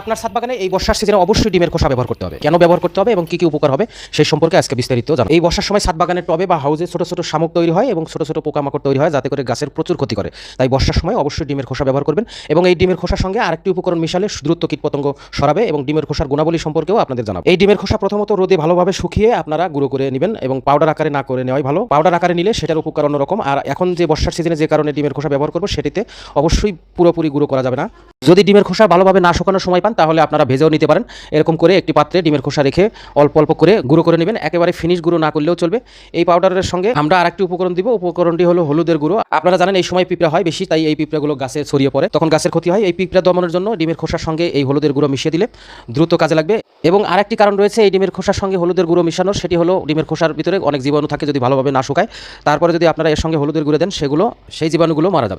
আপনার ছাদ বাগানে এই বর্ষার সিজনে অবশ্যই ডিমের খোসা ব্যবহার করতে হবে। কেন ব্যবহার করতে হবে এবং কি কি উপকার হবে সেই সম্পর্কে আজকে বিস্তারিত জানাব। এই বর্ষার সময় ছাদ বাগানের টবে বা হাউসে ছোট ছোট শামুক তৈরি হয় এবং ছোট ছোট পোকামাকড় তৈরি হয়, যাতে করে গাছের প্রচুর ক্ষতি করে। তাই বর্ষার সময় অবশ্যই ডিমের খোসা ব্যবহার করবেন এবং এই ডিমের খোসার সঙ্গে আরেকটি উপকরণ মিশালে দ্রুত কীটপতঙ্গ সরাবে এবং ডিমের খোসার গুণাবলী সম্পর্কেও আপনাদের জানাব। এই ডিমের খোসা প্রথমত রোদে ভালোভাবে শুকিয়ে আপনারা গুঁড়ো করে নেবেন এবং পাউডার আকারে না করে নেওয়াই ভালো। পাউডার আকারে নিলে সেটার উপকার অন্যরকম। আর এখন যে বর্ষার সিজনে যে কারণে ডিমের খোসা ব্যবহার করব, সেটিতে অবশ্যই পুরোপুরি গুঁড়ো করা যাবে না। যদি ডিমের খোসা ভালোভাবে না শুকানোর সময় পান, তাহলে আপনারা ভেজেও নিতে পারেন। এরকম করে একটি পাত্রে ডিমের খোসা রেখে অল্প অল্প করে গুঁড়ো করে নেবেন। একেবারে ফিনিশ গুঁড়ো না করলেও চলবে। এই পাউডারের সঙ্গে আমরা আরেকটি উপকরণ দিব। উপকরণটি হলো হলুদের গুঁড়ো। আপনারা জানেন, এই সময় পিঁপড়া হয় বেশি, তাই এই পিঁপড়াগুলো গাছে ছড়িয়ে পড়ে। তখন গাছের ক্ষতি হয়। এই পিঁপড়া দমনের জন্য ডিমের খোসার সঙ্গে এই হলুদের গুঁড়ো মিশিয়ে দিলে দ্রুত কাজে লাগবে। এবং আরেকটি কারণ রয়েছে, এই ডিমের খোসার সঙ্গে হলুদের গুঁড়ো মিশানোর। সেটি হলো ডিমের খোসার ভিতরে অনেক জীবাণু থাকে যদি ভালোভাবে না শুকায়। তারপরে যদি আপনারা এর সঙ্গে হলুদের গুঁড়ো দেন, সেগুলো, সেই জীবাণুগুলো মারা যাবে।